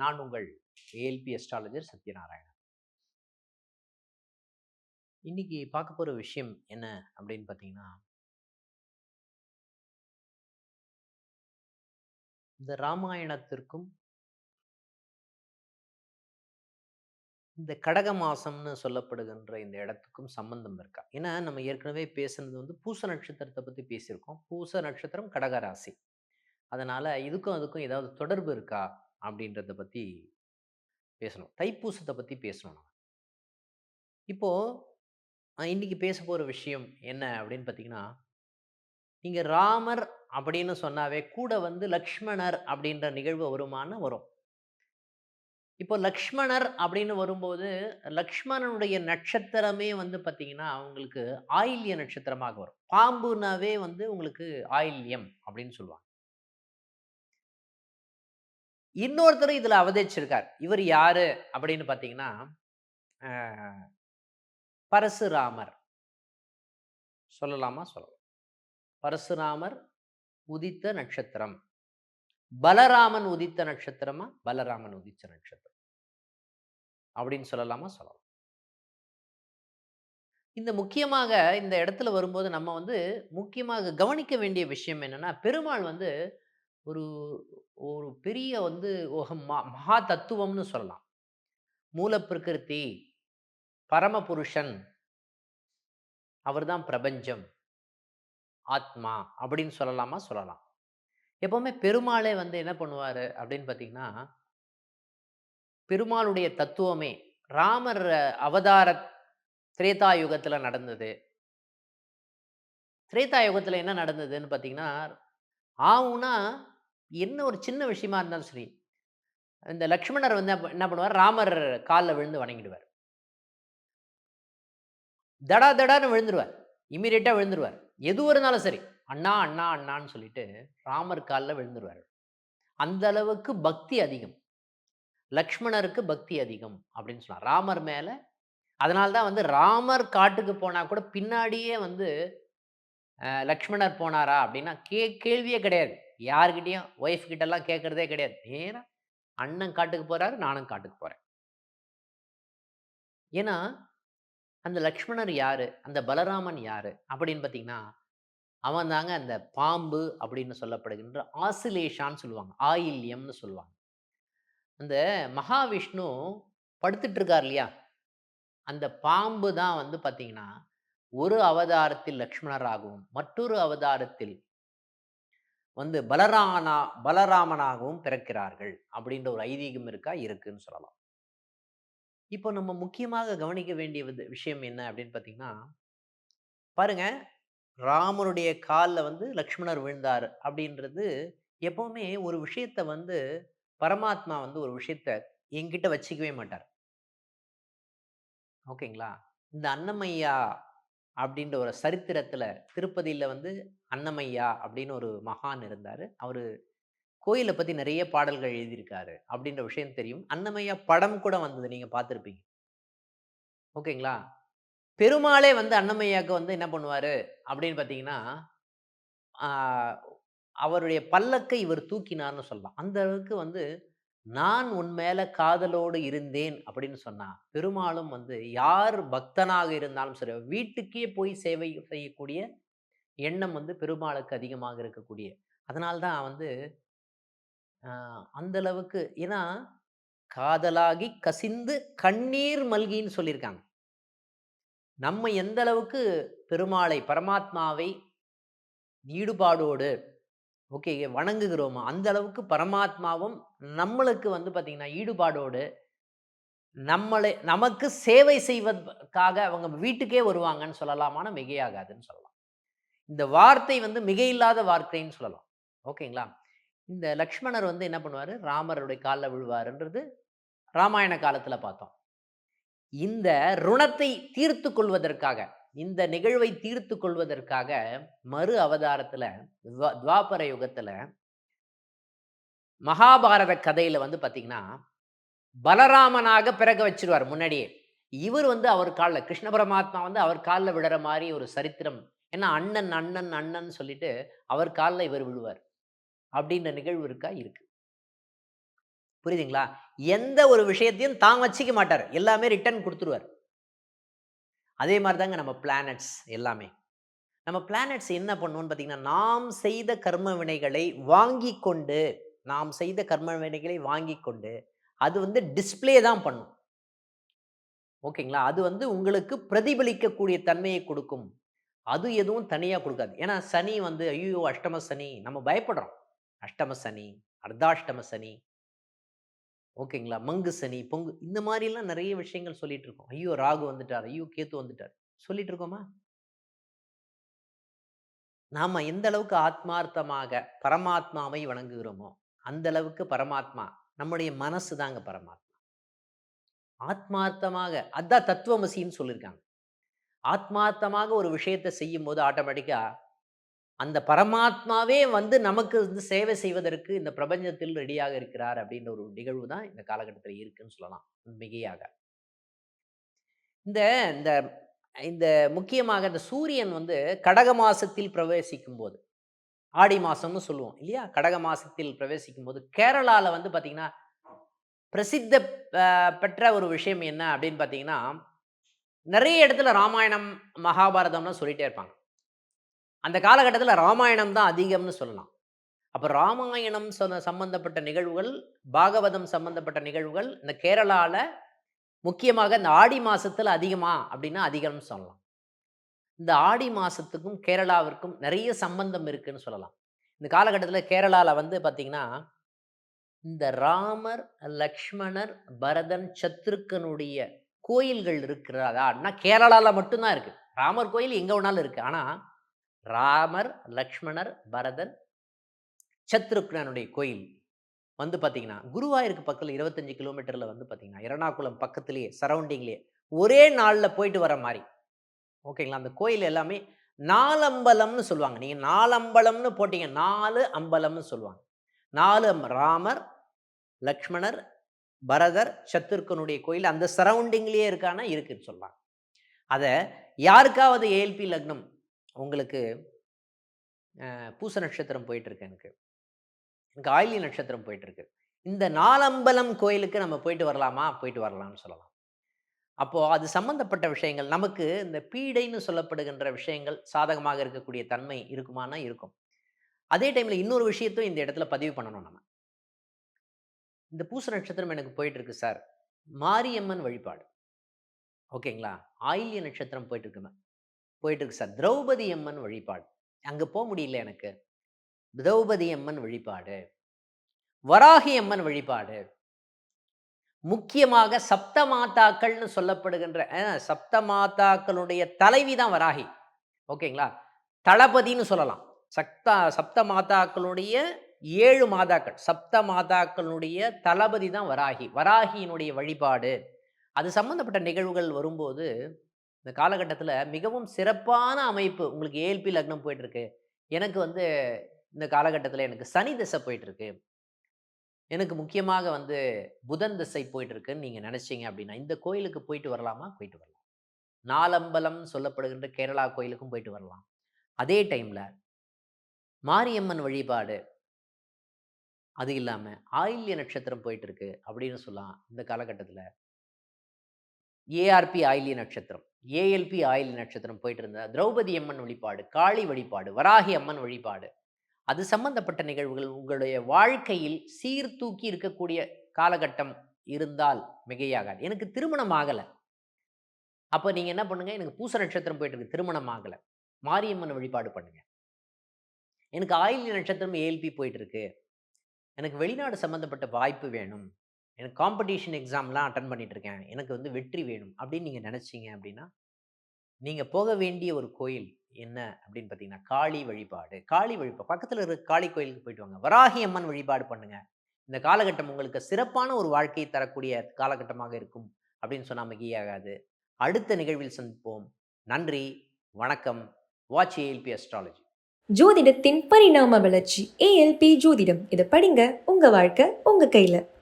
நான் உங்கள் ALP astrologer Sathyanarayanan. இன்னைக்கு பார்க்க போகிற விஷயம் என்ன அப்படின்னு பார்த்தீங்கன்னா இந்த ராமாயணத்திற்கும் இந்த கடக மாசம்னு சொல்லப்படுகின்ற இந்த இடத்துக்கும் சம்பந்தம் இருக்கா? ஏன்னா நம்ம ஏற்கனவே பேசுனது வந்து பூச நட்சத்திரத்தை பற்றி பேசியிருக்கோம். பூச நட்சத்திரம் கடகராசி அதனால் இதுக்கும் அதுக்கும் ஏதாவது தொடர்பு இருக்கா? அப்படின்றத பற்றி பேசணும். தைப்பூசத்தை பற்றி பேசணும் நம்ம இப்போது இன்றைக்கி பேச போகிற விஷயம் என்ன அப்படின்னு பார்த்தீங்கன்னா நீங்கள் ராமர் அப்படின்னு சொன்னாவே கூட வந்து லக்ஷ்மணர் அப்படின்ற நிகழ்வு வருமானு வரும். இப்போ லக்ஷ்மணர் அப்படின்னு வரும்போது லக்ஷ்மணனுடைய நட்சத்திரமே வந்து பார்த்தீங்கன்னா அவங்களுக்கு ஆயில்ய நட்சத்திரமாக வரும். பாம்புனாவே வந்து உங்களுக்கு ஆயில்யம் அப்படின்னு சொல்லுவாங்க. இன்னொருத்தர் இதுல அவதரிச்சிருக்கார் இவர் யாரு? அப்படின்னு பார்த்தீங்கன்னா பரசுராமர். சொல்லலாமா? சொல்லலாம். பரசுராமர் உதித்த நட்சத்திரம். பலராமன் உதித்த நட்சத்திரமா? பலராமன் உதித்த நட்சத்திரம். அப்படின்னு சொல்லலாமா? சொல்லலாம். இந்த முக்கியமாக இந்த இடத்துல வரும்போது நம்ம வந்து முக்கியமாக கவனிக்க வேண்டிய விஷயம் என்னன்னா பெருமாள் வந்து ஒரு ஒரு பெரிய வந்து ம- மகா தத்துவம்னு சொல்லலாம். மூல பிரகிருதி பரமபுருஷன் அவர்தான் பிரபஞ்சம். ஆத்மா அப்படின்னு சொல்லலாமா? சொல்லலாம். எப்பவுமே பெருமாளே வந்து என்ன பண்ணுவார் அப்படின்னு பார்த்தீங்கன்னா பெருமாளுடைய தத்துவமே ராமர் அவதார திரேதா யுகத்தில் நடந்தது. திரேதா யுகத்தில் என்ன நடந்ததுன்னு பார்த்தீங்கன்னா ஆவுனா என்ன ஒரு சின்ன விஷயமா இருந்தாலும் சரி இந்த லக்ஷ்மணர் வந்து என்ன பண்ணுவார்? ராமர் காலில் விழுந்து வணங்கிடுவார். தடா தடான்னு விழுந்துருவார். இமீடியட்டாக விழுந்துருவார். எது இருந்தாலும் சரி அண்ணா அண்ணா அண்ணான்னு சொல்லிட்டு ராமர் காலில் விழுந்துருவார். அந்த அளவுக்கு பக்தி அதிகம். லக்ஷ்மணருக்கு பக்தி அதிகம் அப்படின்னு சொல்லலாம் ராமர் மேலே அதனால தான் வந்து ராமர் காட்டுக்கு போனால் கூட பின்னாடியே வந்து லக்ஷ்மணர் போனாரா அப்படின்னா கே கேள்வியே கிடையாது. யாருக்கிட்டேயும் ஒய்ஃப் கிட்ட எல்லாம் கிடையாது. நேராக அண்ணன் காட்டுக்கு போகிறாரு நானும் காட்டுக்கு போகிறேன் ஏன்னா அந்த லக்ஷ்மணர் யாரு? அந்த பலராமன் யாரு? அப்படின்னு பார்த்தீங்கன்னா அவன் தாங்க அந்த பாம்பு அப்படின்னு சொல்லப்படுகின்ற ஆசிலேஷான்னு சொல்லுவாங்க. ஆயில்யம்னு சொல்லுவாங்க. அந்த மகாவிஷ்ணு படுத்துட்டு இருக்கார் இல்லையா? அந்த பாம்பு தான் வந்து பார்த்தீங்கன்னா ஒரு அவதாரத்தில் லக்ஷ்மணராகவும் மற்றொரு அவதாரத்தில் வந்து பலராமனா பலராமனாகவும் பிறக்கிறார்கள் அப்படின்ற ஒரு ஐதீகம் இருக்கா? இருக்குன்னு சொல்லலாம். இப்போ நம்ம முக்கியமாக கவனிக்க வேண்டிய விஷயம் என்ன அப்படின்னு பார்த்தீங்கன்னா பாருங்க ராமனுடைய காலில் வந்து லக்ஷ்மணர் விழுந்தார் அப்படின்றது எப்பவுமே ஒரு விஷயத்த வந்து பரமாத்மா வந்து ஒரு விஷயத்த என்கிட்ட வச்சுக்கவே மாட்டார். ஓகேங்களா? இந்த அன்னமையா அப்படின்ற ஒரு சரித்திரத்தில் திருப்பதியில வந்து அன்னமையா அப்படின்னு ஒரு மகான் இருந்தார். அவர் கோயிலை பற்றி நிறைய பாடல்கள் எழுதியிருக்காரு அப்படின்ற விஷயம் தெரியும். அன்னமையா படம் கூட வந்தது நீங்கள் பார்த்துருப்பீங்க. ஓகேங்களா? பெருமாளே வந்து அன்னமையாக்கு வந்து என்ன பண்ணுவார் அப்படின்னு பார்த்தீங்கன்னா அவருடைய பல்லக்கை இவர் தூக்கினார்னு சொல்லலாம். அந்த அளவுக்கு வந்து நான் உன் மேல காதலோடு இருந்தேன் அப்படின்னு சொன்னா பெருமாளும் வந்து யார் பக்தனாக இருந்தாலும் சரி வீட்டுக்கே போய் சேவை செய்யக்கூடிய எண்ணம் வந்து பெருமாளுக்கு அதிகமாக இருக்கக்கூடிய. அதனால்தான் வந்து அந்தளவுக்கு அந்த அளவுக்கு ஏன்னா காதலாகி கசிந்து கண்ணீர் மல்கின்னு சொல்லியிருக்காங்க. நம்ம எந்த அளவுக்கு பெருமாளை பரமாத்மாவை ஈடுபாடோடு ஓகே வணங்குகிறோமோ? அந்த அளவுக்கு பரமாத்மாவும் நம்மளுக்கு வந்து பார்த்தீங்கன்னா ஈடுபாடோடு நம்மளை நமக்கு சேவை செய்வதற்காக அவங்க வீட்டுக்கே வருவாங்கன்னு சொல்லலாமான மிகையாகாதுன்னு சொல்லலாம். இந்த வார்த்தை வந்து மிகையில்லாத வார்த்தைன்னு சொல்லலாம். ஓகேங்களா? இந்த லக்ஷ்மணர் வந்து என்ன பண்ணுவார்? ராமருடைய காலில் விழுவாருன்றது ராமாயண காலத்தில் பார்த்தோம். இந்த ருணத்தை தீர்த்து கொள்வதற்காக இந்த நிகழ்வை தீர்த்து கொள்வதற்காக மறு அவதாரத்துல துவாபர யுகத்துல மகாபாரத கதையில வந்து பாத்தீங்கன்னா பலராமனாக பிறக்க வச்சிருவார் முன்னாடியே. இவர் வந்து அவர் காலில் கிருஷ்ண பரமாத்மா வந்து அவர் காலில் விடுற மாதிரி ஒரு சரித்திரம் ஏன்னா அண்ணன் அண்ணன் அண்ணன் சொல்லிட்டு அவர் காலில் இவர் விழுவார். அப்படின்ற நிகழ்வு இருக்கா? இருக்கு. புரியுதுங்களா? எந்த ஒரு விஷயத்தையும் தான் வச்சுக்க மாட்டார். எல்லாமே ரிட்டர்ன் கொடுத்துருவார். அதே மாதிரி தாங்க நம்ம பிளானட்ஸ் எல்லாமே. நம்ம பிளானட்ஸ் என்ன பண்ணுவோம்னு பார்த்தீங்கன்னா நாம் செய்த கர்ம வினைகளை வாங்கி கொண்டு நாம் செய்த கர்ம வினைகளை வாங்கி கொண்டு அது வந்து டிஸ்ப்ளே தான் பண்ணும். ஓகேங்களா? அது வந்து உங்களுக்கு பிரதிபலிக்கக்கூடிய தன்மையை கொடுக்கும். அது எதுவும் தனியாக கொடுக்காது. ஏன்னா சனி வந்து ஐயோ அஷ்டம சனி நம்ம பயப்படுறோம். அஷ்டம சனி அர்த்தாஷ்டம சனி ஓகேங்களா? மங்கு சனி பொங்கு இந்த மாதிரிலாம் நிறைய விஷயங்கள் சொல்லிட்டு இருக்கோம் ஐயோ! ராகு வந்துட்டார். ஐயோ! கேத்து வந்துட்டார். சொல்லிட்டு இருக்கோமா நாம எந்த அளவுக்கு ஆத்மார்த்தமாக பரமாத்மாவை வணங்குகிறோமோ அந்த அளவுக்கு பரமாத்மா நம்முடைய மனசு தாங்க பரமாத்மா. ஆத்மார்த்தமாக அதான் தத்துவமசின்னு சொல்லியிருக்காங்க ஆத்மார்த்தமாக ஒரு விஷயத்தை செய்யும் போது ஆட்டோமேட்டிக்கா அந்த பரமாத்மாவே வந்து நமக்கு வந்து சேவை செய்வதற்கு இந்த பிரபஞ்சத்தில் ரெடியாக இருக்கிறார் அப்படின்ற ஒரு நிகழ்வு தான் இந்த காலகட்டத்தில் இருக்குன்னு சொல்லலாம் மிகையாக இந்த இந்த இந்த முக்கியமாக இந்த சூரியன் வந்து கடக மாசத்தில் பிரவேசிக்கும் போது ஆடி மாசம்னு சொல்லுவோம் இல்லையா? கடக மாசத்தில் பிரவேசிக்கும் போது கேரளாவில் வந்து பார்த்தீங்கன்னா பிரசித்த பெற்ற ஒரு விஷயம் என்ன அப்படின்னு பார்த்தீங்கன்னா நிறைய இடத்துல ராமாயணம் மகாபாரதம்னு சொல்லிட்டே இருப்பாங்க. அந்த காலகட்டத்தில் ராமாயணம் தான் அதிகம்னு சொல்லலாம். அப்போ ராமாயணம் சொன்ன சம்பந்தப்பட்ட நிகழ்வுகள் பாகவதம் சம்பந்தப்பட்ட நிகழ்வுகள் இந்த கேரளாவில் முக்கியமாக இந்த ஆடி மாதத்தில் அதிகமா அப்படின்னா அதிகம்னு சொல்லலாம். இந்த ஆடி மாதத்துக்கும் கேரளாவிற்கும் நிறைய சம்பந்தம் இருக்குன்னு சொல்லலாம். இந்த காலகட்டத்தில் கேரளாவில் வந்து பார்த்திங்கன்னா இந்த ராமர் லக்ஷ்மணர் பரதன் சத்ருக்கனுடைய கோயில்கள் இருக்கிறதான்னா கேரளாவில் மட்டும்தான் இருக்குது ராமர் கோயில் எங்கே வேணாலும் இருக்குது ஆனால் ராமர் லக்ஷ்மணர் பரதன் சத்ருக்னனுடைய கோயில் வந்து பார்த்தீங்கன்னா குருவாயூருக்கு பக்கத்தில் இருபத்தஞ்சு கிலோமீட்டரில் வந்து பார்த்தீங்கன்னா எறணாகுளம் பக்கத்துலேயே சரௌண்டிங்லேயே ஒரே நாளில் போயிட்டு வர மாதிரி. ஓகேங்களா? அந்த கோயில் எல்லாமே நாலம்பலம்னு சொல்லுவாங்க. நீங்கள் நாலம்பலம்னு போட்டிங்க நாலு அம்பலம்னு சொல்லுவாங்க. நாலு ராமர் லக்ஷ்மணர் பரதர் சத்துருக்கனுடைய கோயில் அந்த சரௌண்டிங்லேயே இருக்கானா இருக்குன்னு சொல்லலாம் அதை யாருக்காவது ஏஎல்பி லக்னம் உங்களுக்கு பூச நட்சத்திரம் போயிட்டுருக்கு எனக்கு. எனக்கு ஆயிலி நட்சத்திரம் போயிட்டுருக்கு. இந்த நாலம்பலம் கோயிலுக்கு நம்ம போயிட்டு வரலாமா? போயிட்டு வரலாம்னு சொல்லலாம். அப்போது அது சம்பந்தப்பட்ட விஷயங்கள் நமக்கு இந்த பீடைன்னு சொல்லப்படுகின்ற விஷயங்கள் சாதகமாக இருக்கக்கூடிய தன்மை இருக்குமானா இருக்கும். அதே டைமில் இன்னொரு விஷயத்தையும் இந்த இடத்துல பதிவு பண்ணணும் நம்ம. இந்த பூச நட்சத்திரம் எனக்கு போயிட்டுருக்கு சார். மாரியம்மன் வழிபாடு. ஓகேங்களா? ஆயில்ய நட்சத்திரம் போயிட்டுருக்குமே போயிட்டு இருக்கு சார் திரௌபதி அம்மன் வழிபாடு. அங்கே போக முடியல எனக்கு. திரௌபதி அம்மன் வழிபாடு. வராகி அம்மன் வழிபாடு. முக்கியமாக சப்த மாதாக்கள்னு சொல்லப்படுகின்ற சப்த மாதாக்களுடைய தலைவி தான் வராகி. ஓகேங்களா? தளபதின்னு சொல்லலாம். சக்தா சப்த மாதாக்களுடைய ஏழு மாதாக்கள். சப்த மாதாக்களுடைய தளபதி தான் வராகி. வராகியினுடைய வழிபாடு. அது சம்பந்தப்பட்ட நிகழ்வுகள் வரும்போது இந்த காலகட்டத்தில் மிகவும் சிறப்பான அமைப்பு உங்களுக்கு ஏஎல்பி லக்னம் போயிட்டுருக்கு. எனக்கு வந்து இந்த காலகட்டத்தில் எனக்கு சனி திசை போயிட்டுருக்கு. எனக்கு முக்கியமாக வந்து புதன் திசை போயிட்டுருக்குன்னு நீங்கள் நினச்சிங்க அப்படின்னா இந்த கோயிலுக்கு போயிட்டு வரலாமா? போயிட்டு வரலாம். நாலம்பலம் சொல்லப்படுகின்ற கேரளா கோயிலுக்கும் போயிட்டு வரலாம். அதே டைமில் மாரியம்மன் வழிபாடு. அது இல்லாமல் ஆயில்ய நட்சத்திரம் போயிட்டு இருக்கு அப்படின்னு சொல்லலாம் இந்த காலகட்டத்தில். ஏஆர்பி ஆயில்ய நட்சத்திரம். ஏஎல்பி ஆயில் நட்சத்திரம் போயிட்டு இருந்த திரௌபதி அம்மன் வழிபாடு காளி வழிபாடு வராகி அம்மன் வழிபாடு. அது சம்பந்தப்பட்ட நிகழ்வுகள் உங்களுடைய வாழ்க்கையில் சீர்தூக்கி இருக்கக்கூடிய காலகட்டம் இருந்தால் மிகையாகாது. எனக்கு திருமணம் ஆகலை. அப்போ நீங்கள் என்ன பண்ணுங்க? எனக்கு பூச நட்சத்திரம் போயிட்டு இருக்கு திருமணம் ஆகலை. மாரியம்மன் வழிபாடு பண்ணுங்க. எனக்கு ஆயில் நட்சத்திரம் ஏஎல்பி போயிட்டு இருக்கு எனக்கு வெளிநாடு சம்மந்தப்பட்ட வாய்ப்பு வேணும். எனக்கு காம்படிஷன் எக்ஸாம்லாம் அட்டன் பண்ணிட்டு இருக்கேன் எனக்கு வந்து வெற்றி வேணும். அப்படின்னு நீங்கள் நினச்சிங்க அப்படின்னா நீங்கள் போக வேண்டிய ஒரு கோயில் என்ன அப்படின்னு பார்த்தீங்கன்னா காளி வழிபாடு. காளி வழிபாடு பக்கத்தில் இருக்க காளி கோயிலுக்கு போயிட்டு வாங்க. வராகி அம்மன் வழிபாடு பண்ணுங்க. இந்த காலகட்டம் உங்களுக்கு சிறப்பான ஒரு வாழ்க்கையை தரக்கூடிய காலகட்டமாக இருக்கும் அப்படின்னு சொன்னால் மிகையாகாது அடுத்த நிகழ்வில் சந்திப்போம். நன்றி வணக்கம். வாட்ச் ஏஎல்பி அஸ்ட்ராலஜி ஜோதிடத்தின் பரிணாம வளர்ச்சி. ஏஎல்பி ஜோதிடம். இதை படிங்க. உங்க வாழ்க்கை உங்க கையில.